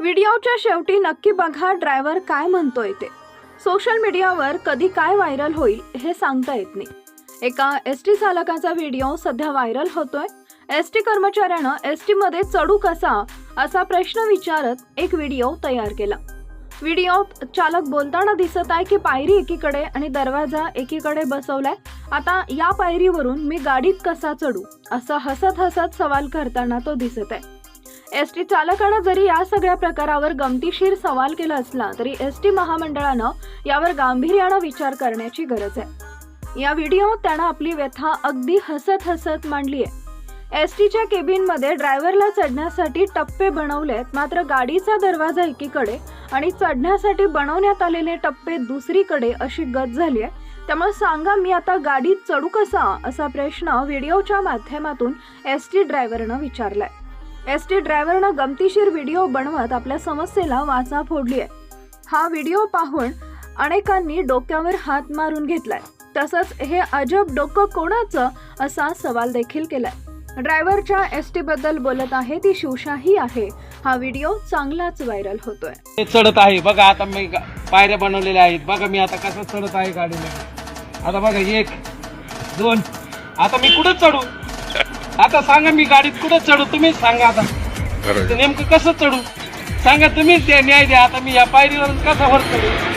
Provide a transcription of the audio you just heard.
व्हिडिओच्या शेवटी नक्की बघा ड्रायव्हर काय म्हणतोय ते. सोशल मीडियावर कधी काय व्हायरल होईल हे सांगता येत नाही. एका एस टी चालकाचा व्हिडिओ सध्या व्हायरल होतोय. एस टी कर्मचाऱ्यानं एस टी मध्ये चढू कसा असा प्रश्न विचारत एक व्हिडिओ तयार केला. व्हिडिओत चालक बोलताना दिसत आहे की पायरी एकीकडे आणि दरवाजा एकीकडे बसवलाय. आता या पायरीवरून मी गाडीत कसा चढू? असं हसत हसत सवाल करताना तो दिसत आहे. एस टी चालकानं जरी या सगळ्या प्रकारावर गमतीशीर सवाल केला असला तरी एस टी महामंडळानं यावर गांभीर्यानं विचार करण्याची गरज आहे. या व्हिडिओत त्यानं आपली व्यथा अगदी हसत हसत मांडली आहे एस टीच्या केबिनमध्ये ड्रायव्हरला चढण्यासाठी टप्पे बनवलेत मात्र गाडीचा दरवाजा एकीकडे आणि चढण्यासाठी बनवण्यात आलेले टप्पे दुसरीकडे अशी गत झाली आहे त्यामुळे सांगा मी आता गाडीत चढू कसा असा प्रश्न व्हिडिओच्या माध्यमातून एस टी ड्रायव्हरनं विचारलाय. एस टी ड्रायव्हरनं गमतीशीर व्हिडिओ बनवत आपल्या समस्येला वाचा फोडली आहे हा व्हिडिओ पाहून अनेकांनी डोक्यावर हात मारून घेतलाय. तसंच हे अजब डोकं कोणाचं असा सवाल देखील केलाय. ड्रायव्हरच्या एस टी बद्दल बोलत आहे ती शिवशाही आहे. हा व्हिडिओ चांगलाच व्हायरल होतोय. चढत आहे. बघा आता मी गा- पायऱ्या बनवलेल्या आहेत. बघा मी आता कसं चढत आहे गाडीला. आता बघा एक दोन. आता मी कुठं चढू? आता सांगा मी गाडीत कुठं चढू? तुम्हीच सांगा आता. नेमकं कसं चढू? सांगा तुम्हीच द्या न्याय द्या. आता मी या पायरीवर कसं वर चढू?